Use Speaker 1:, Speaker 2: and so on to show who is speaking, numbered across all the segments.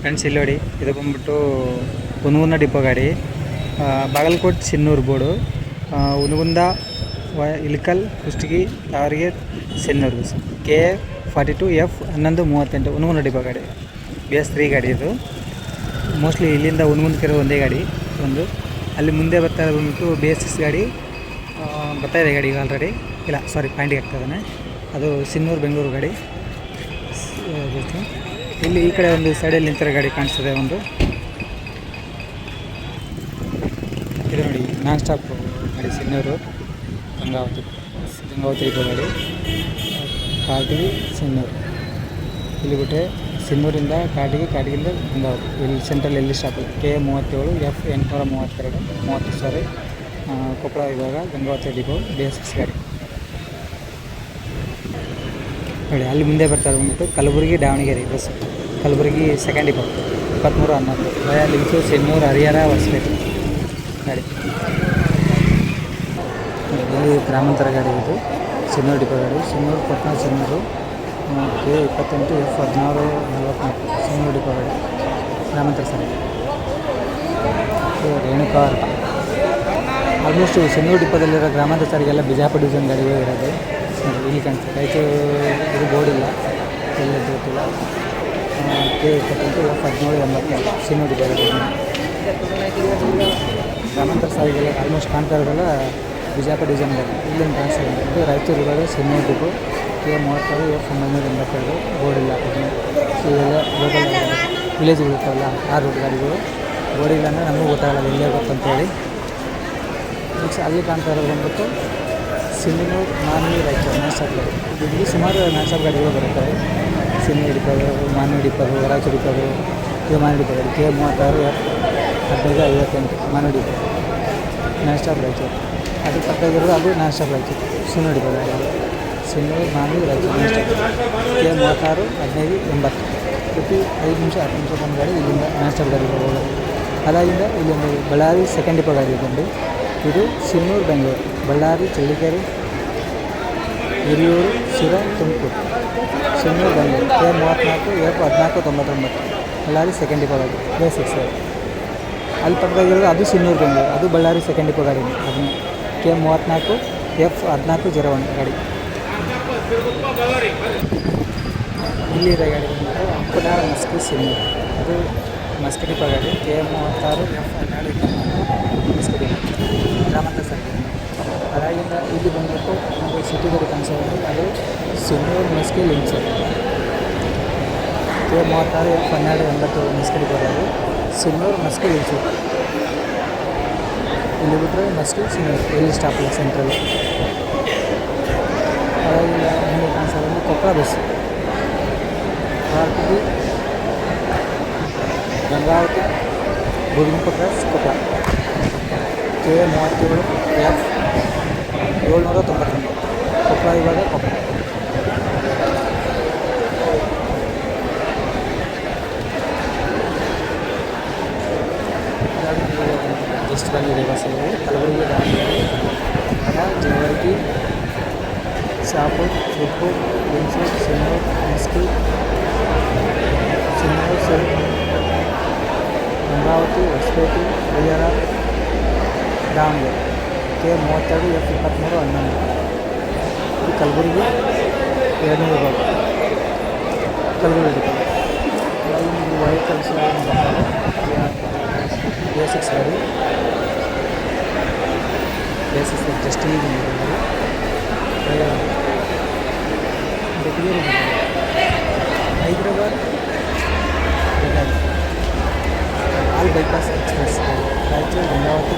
Speaker 1: Friends, ಇಲ್ಲಿ ಇದು ಬಂದ್ಬಿಟ್ಟು ಹುನಗುಂದ ಡಿಪೋ ಗಾಡಿ. ಬಾಗಲಕೋಟ್ ಸಿನ್ನೂರು ಬೋರ್ಡು. ಹುನಗುಂದ ವ Kushtagi Tavarige Sinnur. K forty two F ಹನ್ನೊಂದು ಮೂವತ್ತೆಂಟು ಹುನಗುಂದ ಡಿಪೋ ಗಾಡಿ. ಬಿ ಎಸ್ ತ್ರೀ ಗಾಡಿ ಇದು. ಮೋಸ್ಟ್ಲಿ ಇಲ್ಲಿಂದ ಹುನಗುಂದಕ್ಕಿರೋ ಒಂದೇ ಗಾಡಿ, ಒಂದು. ಅಲ್ಲಿ ಮುಂದೆ ಬರ್ತಾ ಇರೋದು ಬಂದ್ಬಿಟ್ಟು ಬಿ ಎಸ್ ಎಸ್ ಗಾಡಿ. ಬರ್ತಾ ಇದೆ ಗಾಡಿ ಈಗ ಆಲ್ರೆಡಿ ಇಲ್ಲ ಸಾರಿ ಪಾಯಿಂಟಿಗೆ ಆಗ್ತಾ ಇದ್ದಾನೆ. ಅದು ಸಿನ್ನೂರು, ಬೆಂಗಳೂರು ಗಾಡಿ. ಇಲ್ಲಿ ಈ ಕಡೆ ಒಂದು ಸೈಡಲ್ಲಿ ನಿಂತಿರೋ ಗಾಡಿ ಕಾಣಿಸ್ತದೆ ಒಂದು. ಇದು ನೋಡಿ ನಾನ್ ಸ್ಟಾಪ್ ಗಾಡಿ, ಸಿನ್ನೂರು, ಗಂಗಾವತಿ ಗಂಗಾವತಿ ಗಾಡಿ. ಕಾಟಿಗೆ ಸಿನ್ನೂರು. ಇಲ್ಲಿ ಬಿಟ್ಟರೆ ಸಿನ್ನೂರಿಂದ ಕಾಟಿಗೆ ಕಾಟಿಗಿಂದ ಗಂಗಾವತಿ. ಇಲ್ಲಿ ಸೆಂಟ್ರಲ್ ಎಲ್ಲಿ ಸ್ಟಾಪ್ ಕೆ ಮೂವತ್ತೇಳು ಎಫ್ ಎಂಟುನೂರ ಮೂವತ್ತೆರಡು, ಮೂವತ್ತು ಸಾರಿ ಕೊಪ್ಪಳ ವಿಭಾಗ Gangavathi depot B S S ಗಾಡಿ. ನೋಡಿ ಅಲ್ಲಿ ಮುಂದೆ ಬರ್ತಾರೆ ಬಂದ್ಬಿಟ್ಟು Kalaburagi, Davanagere, bus, Kalaburagi second depot ಇಪ್ಪತ್ತ್ಮೂರು ಹನ್ನೊಂದು. ಭಯ ಲಿಂಕ್ಸು ಸಿನ್ನೂರು ಹರಿಹರ, ಹೊಸಪೇಟೆ. ಗಾಡಿ ಇಲ್ಲಿ ಗ್ರಾಮಾಂತರ ಗಾಡಿ ಇದು ಸಿನ್ನೂರು ಡಿಪೋ ಗಾಡಿ. ಸಿನ್ನೂರು ಪಟ್ನಾ ಸಿನ್ನೂರು ಕೆ ಇಪ್ಪತ್ತೆಂಟು, ಎಫ್ ಹದಿನಾರು, ನಲವತ್ತ್ನಾಲ್ಕು. ಸಿನ್ನೂರು ಡಿಪೋ ಗಾಡಿ. ಗ್ರಾಮಾಂತರ ಸರ್. ರೇಣುಕಾ ಆಲ್ಮೋಸ್ಟು ಸಿನ್ನೂರು ಡಿಪ್ಪೋದಲ್ಲಿರೋ ಗ್ರಾಮಾಂತರ ಸಾರಿಗೆಲ್ಲ ಬಿಜಾಪುರ ಡಿವಿಷನ್ ಗಾಡಿಗೆ ಇರೋದು. ಇಲ್ಲಿ ಕಾಣಿಸ್ತದೆ ರಾಯಚೂರು ಇದು ಬೋರ್ಡ್ ಇಲ್ಲ ಎಲ್ಲ ಗೊತ್ತಿಲ್ಲ ಕೆ ಇಪ್ಪತ್ತೆಂಟು ಎಫ್ ಹದಿನೇಳು ಎಂಬತ್ತೇಳು ಸಿನಿಮಾ ಬೇರೆ ಗ್ರಾಮಾಂತರ ಸಾರಿಗೆಲ್ಲ ಆಲ್ಮೋಸ್ಟ್ ಕಾಣ್ತಾ ಇರೋದೆಲ್ಲ ಬಿಜಾಪುರ ಡಿವಿಷನ್ ಇಲ್ಲಿಂದ ಕಾಣಿಸ್ತದೆ ಇದು ರಾಯಚೂರು ಇರೋದು ಸಿನಿಮಾ ಡಿಪೋ ಕೆ ಮೂವತ್ತಾರು, ಎಫ್ ಒಂಬೈನೂರ ಎಂಬತ್ತೆರಡು ಬೋರ್ಡ್ ಇಲ್ಲ ಸೊ ಇವೆಲ್ಲ ಲೋಕಲ್ ವಿಲೇಜ್ಗಳು ಇರ್ತಾವಲ್ಲ ಆ ರೂಟ್ ಗಾಡಿಗಳು. ಬೋರ್ಡ್ ಇಲ್ಲ ಅಂದರೆ ನಮಗೂ ಗೊತ್ತಾಗಲ್ಲ ಎಲ್ಲೇ ಗೊತ್ತಂತೇಳಿ ನೆಕ್ಸ್ಟ್ ಅಲ್ಲಿ ಕಾಣ್ತಾ ಇರೋದು ಬಂದ್ಬಿಟ್ಟು ಸಿಂಧನೂರು ಮಾನವಿ ರಾಯಚೂರು ನ್ಯಾಷನಲ್ ಗಾಡಿ ಇಲ್ಲಿ ಸುಮಾರು ನ್ಯಾಷನಲ್ ಗಾಡಿಗಳು ಬರುತ್ತವೆ ಸಿನಿ ಡಿಪ್ಪೋದು ಮಾನ್ವಿ ಡಿಪ್ಪೋದು ರಾಯಚೂರು ಡಿಪ್ಪೋದು ಕೆ ಮಾನ್ವಿ ಗಾಡಿ ಕೆ ಮೂವತ್ತಾರು, ಹದಿನೈದು, ಐವತ್ತೆಂಟು ಮಾನ್ವಿ ಡಿಪ್ಪೋ ನ್ಯಾಷನಲ್ ರಾಯಚೂರು ಅದು ಪಕ್ಕದಿರೋದು ಅದು ನ್ಯಾಷನಲ್ ರಾಯಚೂರು ಸಿನಿ ಅದು ಸಿನ್ನೂರು ಮಾನವಿ ರಾಯಚೂರು ನ್ಯಾಷನಲ್ ಕೆ ಮೂವತ್ತಾರು, ಹದಿನೈದು, ಎಂಬತ್ತು. ಪ್ರತಿ ಐದು ನಿಮಿಷ, ಹತ್ತು ನಿಮಿಷ ಬಂದ ಗಾಡಿ ಇಲ್ಲಿಂದ ನ್ಯಾಷನಲ್ ಗಾಡಿಗೆ ಹೋಗೋದು. ಅದಾಗಿಂದ ಒಂದು ಬಳ್ಳಾರಿ ಸೆಕೆಂಡ್ ಡಿಪೋ ಗಾಡಿ ಇದು ಸಿನ್ನೂರು ಬೆಂಗಳೂರು. ಬಳ್ಳಾರಿ, ಚಳ್ಳಕೆರೆ, ಹಿರಿಯೂರು, ಶಿರಾ, ತುಮಕೂರು. ಸಿನ್ನೂರು ಬೆಂಗಳೂರು ಕೆ ಮೂವತ್ತ್ನಾಲ್ಕು ಎಫ್ ಹದಿನಾಲ್ಕು, ತೊಂಬತ್ತೊಂಬತ್ತು. ಬಳ್ಳಾರಿ ಸೆಕೆಂಡ್ ಡಿಪೋ ಗಾಡಿ. ಕೆ ಸಿಕ್ಸ್ ಅಲ್ಲಿ ಪಕ್ಕದಾಗಿರೋದು ಅದು ಸಿನ್ನೂರು ಬೆಂಗಳೂರು. ಅದು ಬಳ್ಳಾರಿ ಸೆಕೆಂಡ್ ಡಿಪೋ ಗಾಡಿ. ಅದನ್ನು ಕೆ ಮೂವತ್ತ್ನಾಲ್ಕು, ಎಫ್ ಹದಿನಾಲ್ಕು, ಜೀರೋ ಒನ್ ಗಾಡಿ. ಇಲ್ಲಿದೆ ಗಾಡಿ ಅಂಕುನಾರ ಮಸ್ಕಿ ಸಿನ್ನೂರು. ಅದು ಮಸ್ಕಿ ಡಿಪೋ ಗಾಡಿ. ಕೆ ಮೂವತ್ತಾರು, ಎಫ್ ಹನ್ನೆರಡು ಮಸ್ಕಿ ಡಿಪೋ ಗ್ರಾಮಾಂತರ ಸರ್ಕಲ್ ಅದಾಗಿಂದ ಇಲ್ಲಿ ಬಂದ್ಬಿಟ್ಟು ನಮಗೆ ಸಿಟಿ ಗಾಡಿ ಕಾಣಿಸೋದು ಅದು ಸಿನ್ನೂರು ಮಸ್ಕಿ ಲಿಂಕ್ಸರ್ ಕೆ ಮೂವತ್ತಾರು, ಎಫ್ ಹನ್ನೆರಡು, ಎಂಬತ್ತು ಮಸ್ಕಿ ಡಿಪೋ ಗಾಡಿ ಸಿನ್ನೂರು ಮಸ್ಕಿ ಲಿಂಕ್ಸರ್ ಇಲ್ಲಿ ಬಿಟ್ಟರೆ ಮಸ್ಕಿ ಸಿನ್ನೂರು ಎಲ್ಲಿ ಸ್ಟಾಪ್ ಇಲ್ಲ ಸೆಂಟ್ರಲ್ ಅದಾಗಿಂದ ಮುಂದೆ ಕಾಣಿಸೋದು ಕೊಪ್ಪಳ ಬಸ್ ಭಾರತದ ಗಂಗಾವತಿ ಬುಡುಗುಂಪ ಕ್ರಾಸ್ ಕೊಪ್ಪಳ ಕೆ ಮೂವತ್ತೇಳು, ಎಫ್ ಏಳ್ನೂರ ತೊಂಬತ್ತೊಂದು ಕೊಪ್ಪಳ ಇವಾಗ ಕೊಪ್ಪಳ. ಜಸ್ಟ್ ಬಂದಿದೆ ಬಸ್ ಇದು ಕಲಬುರಗಿ ದಾವಣಗೆರೆ ಹಣ ಜೇವರ್ಗಿ ಶಾಪುರ್ ಸುರ್ಪುರ್ ಲಿಂಗಸೂರು ಸಿನ್ನೂರು ಮಸ್ಕಿ ಸಿನ್ನೂರು ಸರ್ ಗಂಗಾವತಿ ಹೊಸಪೇಟೆ ಹರಿಹರ ದಾವಣಗೆರೆ. ಕೆ ಮೂವತ್ತೆರಡು ಎಫ್ ಇಪ್ಪತ್ತ್ಮೂರು ಹನ್ನೊಂದು ಇದು ಕಲಬುರಗಿ ಎರಡನೇ ವಿಭಾಗ ಕಲಬುರಗಿ ಡಿಪೋ ಒಂದು ವೆಹಿಕಲ್ಸ್ ಬೇಸಿಕ್ಸ್ ಗಾಡಿ ಬೇಸಿಕ್ಸ್ ಜಸ್ಟ್ ಈಗ Bengaluru Hyderabad Belagavi all bypass express Raichur Gangavathi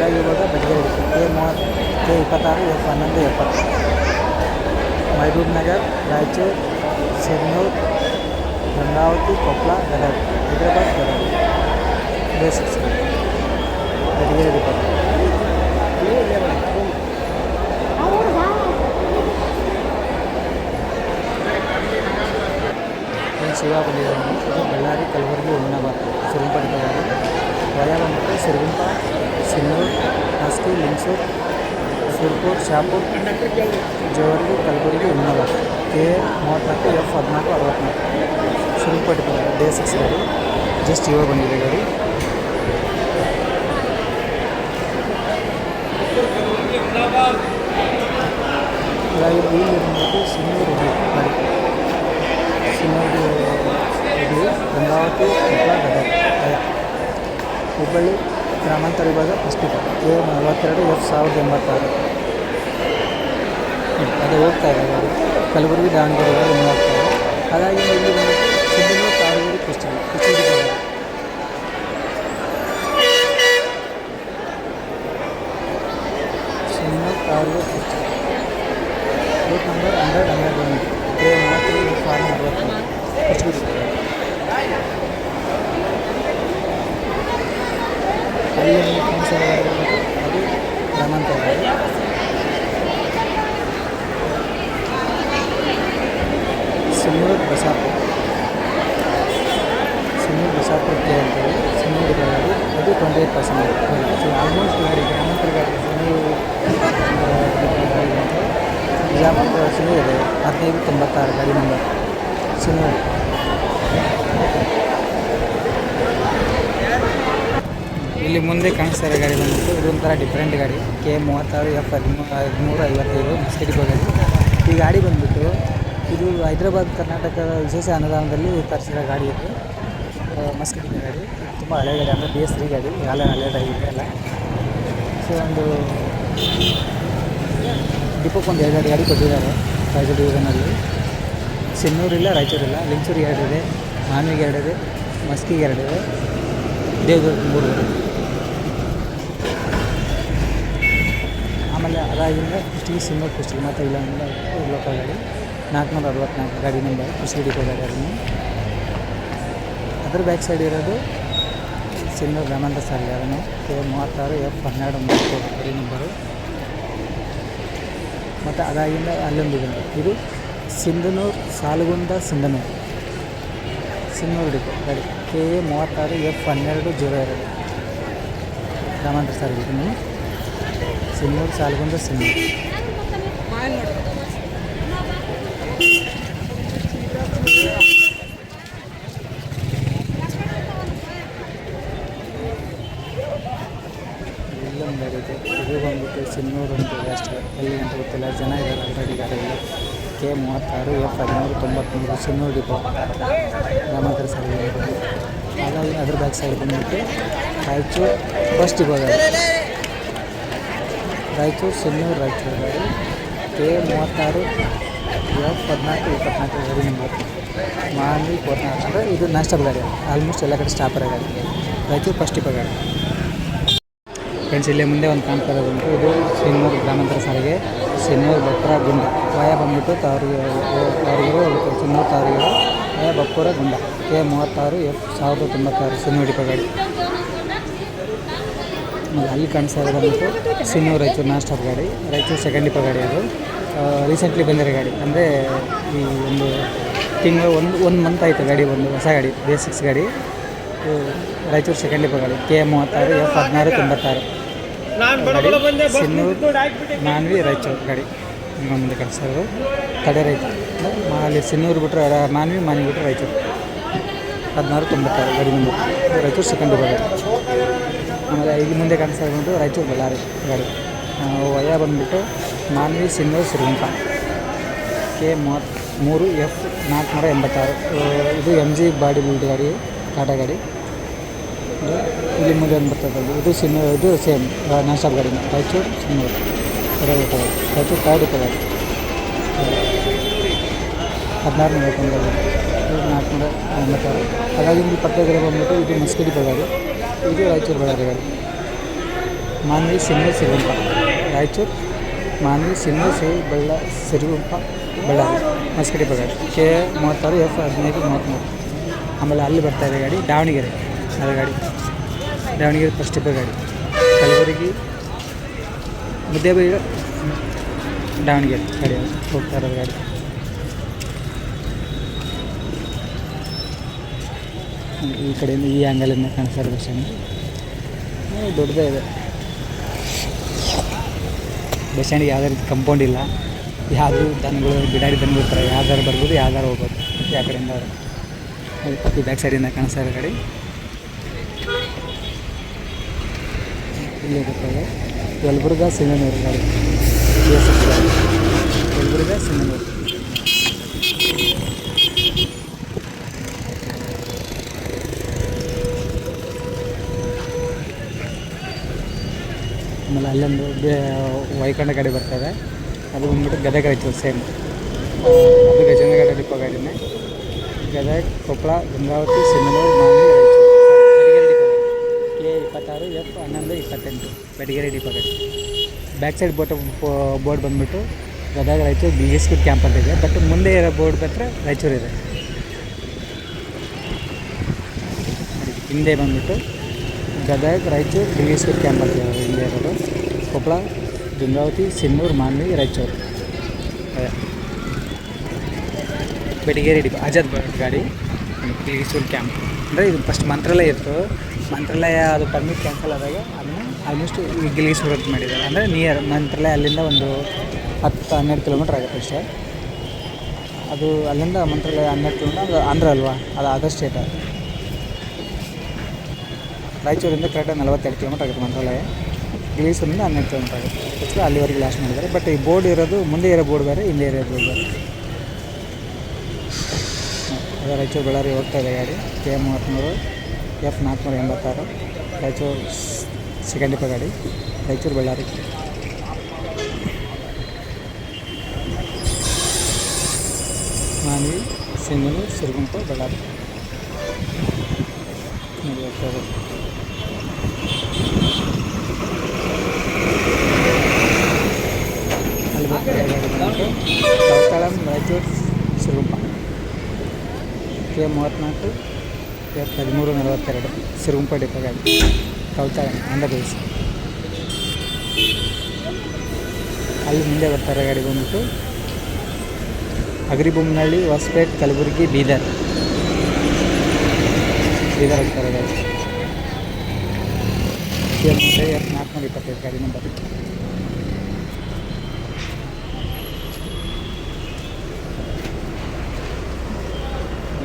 Speaker 1: Gadag ಇವಾಗ ಬೆಳಗ್ಗೆ ಕೆ ಮೂವತ್ತು ಕೆ ಇಪ್ಪತ್ತಾರು ಎಫ್ ಹನ್ನೊಂದು ಎಪ್ಪತ್ತು ಮಹಬೂಬ್ ನಗರ್ ರಾಯಚೂರು ಸಿನ್ನೂರು ಗಂಗಾವತಿ ಕೊಪ್ಪಳ ಗದಗ ಹೈದರಾಬಾದ್ ಗದಗ ಬೇಸಿಕ್ಸ್ ಬೆಳಗ್ಗೆ ಡಿಪೋ ಏನು ಶಿವ ಬಂದಿದ್ದಾನೆ ಇದು ಬಳ್ಳಾರಿ ಕಲಬುರಗಿ ಹುಮನಾಬಾದ್ ಸಿರುಂಪ ಡಿಪೋಗಾಡಿ ವಯ ಬಂದ್ಬಿಟ್ಟು ಸಿರುಗುಂಪ ಸಿನ್ನೂರು ಸುರ್ಪುರ್, ಶಾಪುರ್ ಜೇವರ್ಗಿ ಕಲಬುರಗಿ ಇನ್ನೋಲ ಕೆ ಮೂವತ್ತ್ನಾಲ್ಕು ಎಫ್ ಹದಿನಾಲ್ಕು ಅರವತ್ತ್ನಾಲ್ಕು ಶುರುಪಟ್ಟು ಡೇ ಸಿಕ್ಸ್ ಗಾಡಿ ಜಸ್ಟ್ ಇವಾಗ ಬಂದಿದೆ ಗಾಡಿ. ಇವಾಗ ಇಲ್ಲಿ ಬಂದ್ಬಿಟ್ಟು ಸಿನ್ನೂರು ಗಾಡಿ. ಇದು ಗಂಗಾವತಿ ಹುಬ್ಬಳ್ಳಿ. ಗ್ರಾಮಾಂತರ ವಿಭಾಗ ಪುಸ್ತಕ ಎ ನಲವತ್ತೆರಡು ಎಫ್ ಸಾವಿರದ ಎಂಬತ್ತಾರು. ಅದು ಹೋಗ್ತಾ ಇದೆ ಗಾಡಿ ಕಲಬುರಗಿ, ದಾವಣಗೆರೆ ಮೂವತ್ತಾರು ಹಾಗಾಗಿ ಇಲ್ಲಿ ಸಿಂಧನೂರು ಕಾರವಾರ ಕುಸ್ತಿ ಕುಸ್ತಿ Sindhanur route number hundred hundred form Kushtagi ಅಲ್ಲಿ ಒಂದು ಕಾಣಿಸೋ ಗಾಡಿ ಬಂದ್ಬಿಟ್ಟು ಅದು ಗ್ರಾಮಾಂತರ ಗಾಡಿ ಸಿನ್ನೂರು ಬಸಾಪುರ ಸಿನ್ನೂರು ಬಸಾಪುರ ಕೆ ಅಂತೇಳಿ ಸಿನ್ನೂರು ಗಾಡಿ ಅದು twenty eight percent so almost ಗಾಡಿ ಗ್ರಾಮಾಂತರ ಗಾಡಿ ಸಿನ್ನೂರು ಬಿಜಾಪುರ ಸಿನ್ನೂರು ಇದೆ ಹದಿನೈದು ತೊಂಬತ್ತಾರು ಗಾಡಿ ನಂಬರ್ ಸಿನ್ನೂರು ಇಲ್ಲಿ ಮುಂದೆ ಕಾಣಿಸ್ತಾ ಇರೋ ಗಾಡಿ ಬಂದ್ಬಿಟ್ಟು. ಇದೊಂಥರ ಡಿಫ್ರೆಂಟ್ ಗಾಡಿ. ಕೆ ಮೂವತ್ತಾರು ಎಫ್ ಹದಿಮೂರು ಐವತ್ತೈದು ಮಸ್ಕಡಿ ಹೋಗೋದು. ಈ ಗಾಡಿ ಬಂದ್ಬಿಟ್ಟು ಇದು ಹೈದ್ರಾಬಾದ್ ಕರ್ನಾಟಕದ ವಿಶೇಷ ಅನುದಾನದಲ್ಲಿ ತರಿಸಿರೋ ಗಾಡಿ ಇದು. ಮಸ್ಕಡಿ ಗಾಡಿ. ತುಂಬ ಹಳೆ ಗಾಡಿ ಅಂದರೆ ಬಿ ಎಸ್ ತ್ರೀ ಗಾಡಿ. ಹಳೆ ಹಳೆಯದಾಗಿದೆ ಎಲ್ಲ. ಸೊ ಒಂದು ಡಿಪೋಕ್ಕೆ ಒಂದು ಎರಡು ಗಾಡಿ ಕೊಟ್ಟಿದ್ದಾರೆ ರಾಯಚೂರು ಡಿವಿಷನಲ್ಲಿ ಸಿನ್ನೂರಿಲ್ಲ ರಾಯಚೂರಿಲ್ಲ ಲಿಂಚೂರಿಗೆ ಎರಡಿದೆ ಮಾನ್ವಿಗೆ ಎರಡಿದೆ ಮಸ್ಕಿಗೆ ಎರಡಿದೆ ದೇವದುರ್ಗ ಮೂರು ಆಮೇಲೆ ಅದಾಗಿಂದ ಕುಷ್ಟಗಿ ಸಿಂಗಲ್ ಕುಷ್ಟಗಿ ಮತ್ತು ಇಲ್ಲ ಲೋಕಲ್ ಗಾಡಿ. ನಾಲ್ಕುನೂರ ಅರವತ್ನಾಲ್ಕು ಗಾಡಿ ನಂಬರ್ ಡಿಪೋ ಗಾಡಿ ಅದನ್ನು ಅದ್ರ ಬ್ಯಾಕ್ ಸೈಡ್ ಇರೋದು ಸಿಂಗಲ್ ಗ್ರಾಮಾಂತರ ಸಾರಿಗೆ ಅದನ್ನು ಕೆ ಮೂವತ್ತಾರು ಎಫ್ ಹನ್ನೆರಡು, ಮೂವತ್ತು ಗಾಡಿ ನಂಬರು ಮತ್ತು ಅದಾಗಿಂದ ಅಲ್ಲೊಂದಿದೆ ಇದು ಸಿಂಧನೂರು, ಸಾಲುಗುಂದ ಸಿಂಧನೂರು. ಸಿನ್ನೂರು ಡಿಪೋ ಗಾಡಿ. ಕೆ ಎ ಮೂವತ್ತಾರು ಎಫ್ ಹನ್ನೆರಡು, ಜೀರೋ ಎರಡು. ಗ್ರಾಮಾಂತರ ಸಾರಿಗೆ ಇದನ್ನು ಸಿನ್ನೂರು ಸಾಲುಗುಂದ ಸಿನ್ನೂರು ಇಲ್ಲೊಂದು ಇದೆ ಬಂದ್ಬಿಟ್ಟು ಸಿನ್ನೂರು ಅಂತ ಅಷ್ಟೇ. ಎಲ್ಲಿ ಅಂತ ಗೊತ್ತಿಲ್ಲ. ಜನ ಇದ್ದಾರೆ ಆಲ್ರೆಡಿ ಗಾಡಿಯಲ್ಲಿ. ಕೆ ಮೂವತ್ತಾರು, ಎಫ್ ಹದಿಮೂರು ತೊಂಬತ್ತ್ಮೂರು ಸಿನ್ನೂರು ಡಿಪೋ ಗ್ರಾಮಾಂತರ ಸಾರಿಗೆ. ಹಾಗಾಗಿ ಅದ್ರ ಬ್ಯಾಕ್ ಸೈಡ್ ಬಂದ್ಬಿಟ್ಟು ರಾಯಚೂರು ಫಸ್ಟ್ ಡಿಪೋ ರಾಯಚೂರು ಸಿನ್ನೂರು ರಾಯಚೂರು. ಗಾಡಿ ಕೆ ಮೂವತ್ತಾರು, ಎಫ್ ಹದಿನಾಲ್ಕು, ಇಪ್ಪತ್ನಾಲ್ಕು ಗಾಡಿ ನಂಬರ್ ಮಾನ್ವಿ ಇಪ್ಪತ್ನಾಲ್ಕು ಅಂದರೆ ಇದು ನಾಸ್ಟಪ್ ಗಾಡಿ ಆಲ್ಮೋಸ್ಟ್ ಎಲ್ಲ ಕಡೆ ಸ್ಟಾಪರ ಗಾಡಿ ರಾಯಚೂರು ಫಸ್ಟ್ ಇಪ್ಪ ಗಾಡಿ ಫ್ರೆಂಡ್ಸ್ ಇಲ್ಲೇ ಮುಂದೆ ಒಂದು ಕಾಣ್ತಾ ಇರೋದುಂಟು ಇದು ಸಿನ್ನೂರು ಗ್ರಾಮಾಂತರ ಸಾರಿಗೆ. ಸಿನ್ನೂರು ಬಪ್ಪುರ ಗುಂಡ ವಾಯ ಬಂದ್ಬಿಟ್ಟು ತಾವರಿಗೆ ತಾರಿಗೆ ಸಿನ್ನೂರು ತಾವರಿಗೆರೆ ವಾಯ ಬಪ್ಪುರ ಗುಂಡ ಕೆ ಮೂವತ್ತಾರು, ಎಫ್ ಸಾವಿರದ ತೊಂಬತ್ತಾರು ಸಿನ್ನೂರು ಇಪ್ಪ ಗಾಡಿ ಅಲ್ಲಿ ಕಾಣಿಸ್ತಾ ಇರೋದು ಬಂದ್ಬಿಟ್ಟು ಸಿನ್ನೂರು ರಾಯಚೂರು ನಾನ್ ಸ್ಟಾಪ್ ಗಾಡಿ ರಾಯಚೂರು ಸೆಕೆಂಡ್ ಡಿಪರ್ ಗಾಡಿ ಅದು. ರೀಸೆಂಟ್ಲಿ ಬಂದಿರೋ ಗಾಡಿ. ಅಂದರೆ ಈ ಒಂದು ತಿಂಗಳು ಒಂದು ಒಂದು ಮಂತ್ ಆಯಿತು ಗಾಡಿ ಒಂದು ಹೊಸ ಗಾಡಿ ಬೇಸಿಕ್ಸ್ ಗಾಡಿ. ಇದು ರಾಯಚೂರು ಸೆಕೆಂಡ್ ಡಿಪ ಗಾಡಿ ಕೆ ಮೂವತ್ತಾರು ಎಫ್ ಹದಿನಾರು ತೊಂಬತ್ತಾರು. ಗಾಡಿ ಸಿನ್ನೂರು ಮಾನ್ವಿ ರಾಯಚೂರು ಗಾಡಿ. ನಿಮ್ಮ ಮುಂದೆ ಕಾಣಿಸ್ತಾ ಇರೋದು. ತಡೆ ರೈತ ಅಲ್ಲಿ ಸಿನ್ನೂರು ಬಿಟ್ಟರೆ ಮಾನ್ವಿ ಮಾನ್ವಿ ಬಿಟ್ಟರೆ ರಾಯಚೂರು ಹದಿನಾರು ತೊಂಬತ್ತಾರು ಗಾಡಿ ಮುಂದೆ ಇದು ರಾಯಚೂರು ಸೆಕೆಂಡ್ ಡಿಪೋ ಗಾಡಿ. ಆಮೇಲೆ ಇಲ್ಲಿ ಮುಂದೆ ಕಾಣಿಸ್ತಾ ಇರೋದು ರಾಯಚೂರು ಬಳ್ಳಾರಿ ಗಾಡಿ. ವಯ ಬಂದುಬಿಟ್ಟು ಮಾನ್ವಿ ಸಿನ್ನೂರು ಸಿರಿಗುಂಪ. ಕೆ ಮೂವತ್ ಮೂರು ಎಫ್ ನಾಲ್ಕುನೂರ ಎಂಬತ್ತಾರು. ಇದು ಎಂ ಜಿ ಬಾಡಿ ಬಿಲ್ಡ್ ಗಾಡಿ, ಟಾಟಾ ಗಾಡಿ. ಇಲ್ಲಿ ಮುಂದೆ ಒಂದು ಬರ್ತದೆ ಇದು ಸಿಮ್ ಇದು ಸೇಮ್ ನ್ಯಾಷನಲ್ ಗಾಡಿನ ರಾಯಚೂರು ಸಿನ್ನೂರು ಎರಡು ಗಾಡಿ ರಾಯಚೂರು ಡಿಪೋ ಗಾಡಿ ಹದಿನಾರು ನೂರ ಗಾಡಿ ಇದು ನಾಲ್ಕುನೂರ ಎಂಬತ್ತಾರು. ಹಾಗಾಗಿ ಇಲ್ಲಿ ಪಕ್ಕದಲ್ಲಿ ಬಂದ್ಬಿಟ್ಟು ಇದು ಮಸ್ಕಿಡಿ ಬಳ್ಳಾರಿ ಗಾಡಿ ಇದು ರಾಯಚೂರು ಬಳ್ಳಾರಿ ಗಾಡಿ ಮಾನ್ವಿ ಸಿನ್ನೂರು ಸಿರಿಗುಂಪ. ರಾಯಚೂರು, ಮಾನ್ವಿ ಸಿನ್ನೂರು ಸಿರಿ ಬಳ್ಳ ಸಿರಿಗುಂಪ, ಬಳ್ಳಾರಿ. ಮಸ್ಕಡಿ ಬಳ್ಳಾರಿ. ಕೆ ಮೂವತ್ತಾರು, ಎಫ್ ಹದಿನೈದು ಮೂವತ್ತ್ಮೂರು ಆಮೇಲೆ ಅಲ್ಲಿ ಬರ್ತಾ ಇದೆ ಗಾಡಿ, ದಾವಣಗೆರೆ. ಅದೇ ಗಾಡಿ ದಾವಣಗೆರೆ ಫಸ್ಟ್ ಇಬ್ಬ ಗಾಡಿ. ಕಲಬುರಗಿ, ಮುದ್ದೇಬೇಗ, ದಾವಣಗೆರೆ. ಗಾಡಿ, ಹೋಗ್ತಾ ಇರೋದು ಗಾಡಿ. ಈ ಕಡೆಯಿಂದ ಈ ಆ್ಯಂಗಲಿಂದ ಕಾಣಿಸ್ತಾ ಇರೋದು ಅಷ್ಟೇ ದೊಡ್ಡದೇ ಇದೆ. ಬಸ್ ಸ್ಟ್ಯಾಂಡಿಗೆ ಯಾವುದೇ ರೀತಿ ಕಂಪೌಂಡ್ ಇಲ್ಲ. ಯಾವುದು ದನಗಳು ಬಿಡಾಡಿ ದನಗಳು ಥರ ಯಾವ್ದಾರು ಬರ್ಬೋದು ಯಾವ್ದಾರು ಹೋಗ್ಬೋದು. ಯಾವ ಕಡೆಯಿಂದ ಈ ಬ್ಯಾಕ್ ಸೈಡಿಂದ ಕಾಣಿಸ್ತಾ ಇರೋ ಗಾಡಿ. ಇಲ್ಲಿ ಯಲಬುರ್ಗ ಸಿಂಗನೂರು ಗಾಡಿ. ಯಲಬುರ್ಗ ಸಿಂಗನೂರು ಆಮೇಲೆ ವೈಕಂಡ ಗಾಡಿ ಬರ್ತದೆ. ಅದು ಬಂದ್ಬಿಟ್ಟು ಗದಗ ರಾಯಚೂರು ಸೇಮ್ ಅದು ಗಜೇಂದ್ರಗಡ ಡಿಪೋ ಗಾಡಿನೇ. ಗದಗ, ಕೊಪ್ಪಳ ಗಂಗಾವತಿ ಸಿಂಧನೂರು ಮಾನ್ವಿ ರಾಯಚೂರು. ಕೆ ಇಪ್ಪತ್ತಾರು, ಎಫ್ ಹನ್ನೊಂದು, ಇಪ್ಪತ್ತೆಂಟು. ಬೆಟಗೇರಿ ಡಿಪೋ ಗಾಡಿ ಬ್ಯಾಕ್ ಸೈಡ್ ಬೋಟ್ ಬೋರ್ಡ್ ಬಂದ್ಬಿಟ್ಟು Gadag, Raichur, B S camp ಅಂತ ಇದೆ. ಬಟ್ ಮುಂದೆ ಇರೋ ಬೋರ್ಡ್ ಬಂದರೆ ರಾಯಚೂರು ಇದೆ. ಹಿಂದೆ ಬಂದ್ಬಿಟ್ಟು Gadag, Raichur, B S camp ಇದೆ. ಹಿಂದೆ ಇರೋದು. ಕೊಪ್ಪಳ ಗಂಗಾವತಿ ಸಿನ್ನೂರು ಮಾನ್ವಿ ರಾಯಚೂರು. ಬೆಟಗೇರಿ ಡಿಪ, ಆಜಾದ್ ಗಾಡಿ ಸ್ಕೂಲ್ ಕ್ಯಾಂಪ್. ಅಂದರೆ ಇದು ಫಸ್ಟ್ ಮಂತ್ರಾಲಯ ಇತ್ತು. ಮಂತ್ರಾಲಯ ಅದು ಪರ್ಮಿಟ್ ಕ್ಯಾನ್ಸಲ್ ಆದಾಗ ಅದನ್ನ ಆಲ್ಮೋಸ್ಟ್ ಗಿಲ್ಗಿಸೂರು ಅಂತ ಮಾಡಿದ್ದಾರೆ. ಅಂದರೆ ನಿಯರ್ ಮಂತ್ರಾಲಯ ಅಲ್ಲಿಂದ ಒಂದು ಹತ್ತು, ಹನ್ನೆರಡು ಕಿಲೋಮೀಟ್ರ್ ಆಗುತ್ತೆ ಅಷ್ಟೇ. ಅದು ಅಲ್ಲಿಂದ ಮಂತ್ರಾಲಯ ಹನ್ನೆರಡು ಕಿಲೋಮೀಟ್ರ್ ಅದು ಆಂಧ್ರ ಅಲ್ವಾ? ಅದು ಅದರ್ ಸ್ಟೇಟ್ ರಾಯಚೂರಿಂದ ಕರೆಕ್ಟಾಗಿ ನಲವತ್ತೆರಡು ಕಿಲೋಮೀಟ್ರ್ ಆಗುತ್ತೆ ಮಂತ್ರಾಲಯ. ಗಿಲೀಸೂರಿಂದ ಹನ್ನೆರಡು ಕಿಲೋಮೀಟ್ರ್ ಆಗುತ್ತೆ ಅಲ್ಲಿವರೆಗೆ ಲಾಸ್ಟ್ ಮಾಡಿದ್ದಾರೆ. ಬಟ್ ಈ ಬೋರ್ಡ್ ಇರೋದು ಮುಂದೆ ಇರೋ ಬೋರ್ಡ್ ಬೇರೆ, ಹಿಂದೆ ಇರೋ ಬೋರ್ಡ್ ಬೇರೆ. ಅದೇ ರಾಯಚೂರು ಬಳ್ಳಾರಿ ಹೋಗ್ತಾ ಇದೆ ಗಾಡಿ. ಕೆ ಎಂ ಮೂವತ್ತ್ಮೂರು ಎಫ್ ನಾಲ್ಕುನೂರ ಎಂಬತ್ತಾರು. ರಾಯಚೂರು ಸೆಕೆಂಡ್ ಡಿಪೋ ಗಾಡಿ. ರಾಯಚೂರು ಬಳ್ಳಾರಿ. ಮಾನ್ವಿ ಸಿಂಗನೂರು ಸಿರುಗುಂಪ ಬಳ್ಳಾರಿ. ಹೋಗ್ತಾ ಇರೋದು. ಅಲ್ಲಿ ಬರ್ತಾರೆ ಗಾಡಿ ಬಂದ್ಬಿಟ್ಟು ಕೌತಾಳಂ ರಾಯಚೂರು ಸಿರುಗುಂಪ ಕೆ ಮೂವತ್ತ್ನಾಲ್ಕು ಎಫ್ ಹದಿಮೂರು, ನಲವತ್ತೆರಡು ಸಿರುಗುಂಪ ಡಿಪೋ ಗಾಡಿ ಕೌತಾಳಂ ಆಂಧ್ರ ಪ್ರದೇಶ ಅಲ್ಲಿ ಮುಂದೆ ಬರ್ತಾರೆ ಗಾಡಿ ಬಂದ್ಬಿಟ್ಟು ಅಗ್ರಿಬೊಮ್ಮನಹಳ್ಳಿ ಹೊಸಪೇಟ್, ಕಲಬುರಗಿ, ಬೀದರ್. ಬೀದರ್ ಹೋಗ್ತಾರೆ ಗಾಡಿ. ಎಫ್ ನಾಲ್ಕುನೂರ ಇಪ್ಪತ್ತೈದು ಗಾಡಿ ನಂಬರ್.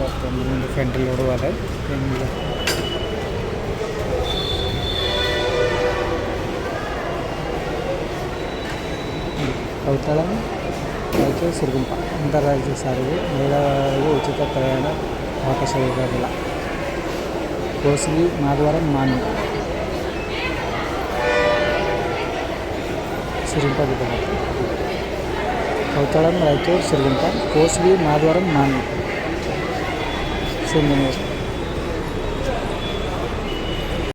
Speaker 1: ಇವತ್ತೊಂದು ಮುಂದೆ ಫ್ರಂಟಲ್ಲಿ ನೋಡುವಾಗ ಹೆಂಗಿಲ್ಲ ಕೌತಾಳ ರಾಯಚೂರು ಸಿರುಗುಂಪ ಅಂತಾರಾಜ್ಯ ಸಾರಿಗೆ ಮಹಿಳೆಯರಿಗೆ ಉಚಿತ ಪ್ರಯಾಣ ಅವಕಾಶ ಇರೋದಿಲ್ಲ ಕೋಸ್ಗಿ ಮಾಧವರಂ ಮಾನ್ವಿ ಸಿರುಗುಂಪ ಬಿಟ್ಟು ಕೌತಾಳಂ ರಾಯಚೂರು ಸಿರುಗುಂಪ ಕೋಸ್ಗಿ ಮಾಧವರಂ ಮಾನ್ವಿ ಸಿಂಧನೂರು